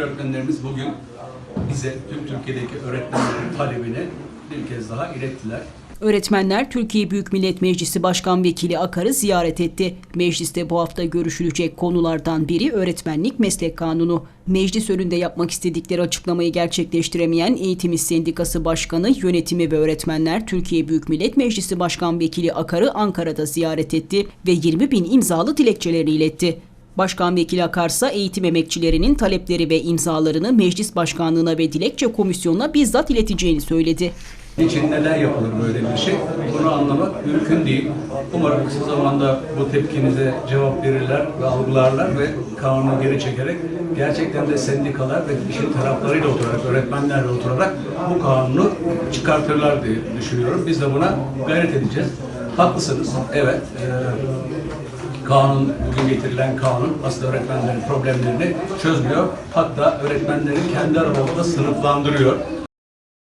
Öğretmenlerimiz bugün bize tüm Türkiye'deki öğretmenlerin talebini bir kez daha ilettiler. Öğretmenler Türkiye Büyük Millet Meclisi Başkan Vekili Akar'ı ziyaret etti. Mecliste bu hafta görüşülecek konulardan biri öğretmenlik meslek kanunu. Meclis önünde yapmak istedikleri açıklamayı gerçekleştiremeyen Eğitim İş Sendikası Başkanı, yönetimi ve öğretmenler Türkiye Büyük Millet Meclisi Başkan Vekili Akar'ı Ankara'da ziyaret etti ve 20 bin imzalı dilekçelerini iletti. Başkan Vekili Akarsa eğitim emekçilerinin talepleri ve imzalarını meclis başkanlığına ve dilekçe komisyonuna bizzat ileteceğini söyledi. Niçin neden yapılır böyle bir şey? Bunu anlamak mümkün değil. Umarım kısa zamanda bu tepkinize cevap verirler ve algılarlar ve kanunu geri çekerek gerçekten de sendikalar ve işin taraflarıyla oturarak, öğretmenlerle oturarak bu kanunu çıkartırlar diye düşünüyorum. Biz de buna gayret edeceğiz. Haklısınız. Evet. eee, kanun, bugün getirilen kanun aslında öğretmenlerin problemlerini çözmüyor. Hatta öğretmenleri kendi aralarında sınıflandırıyor.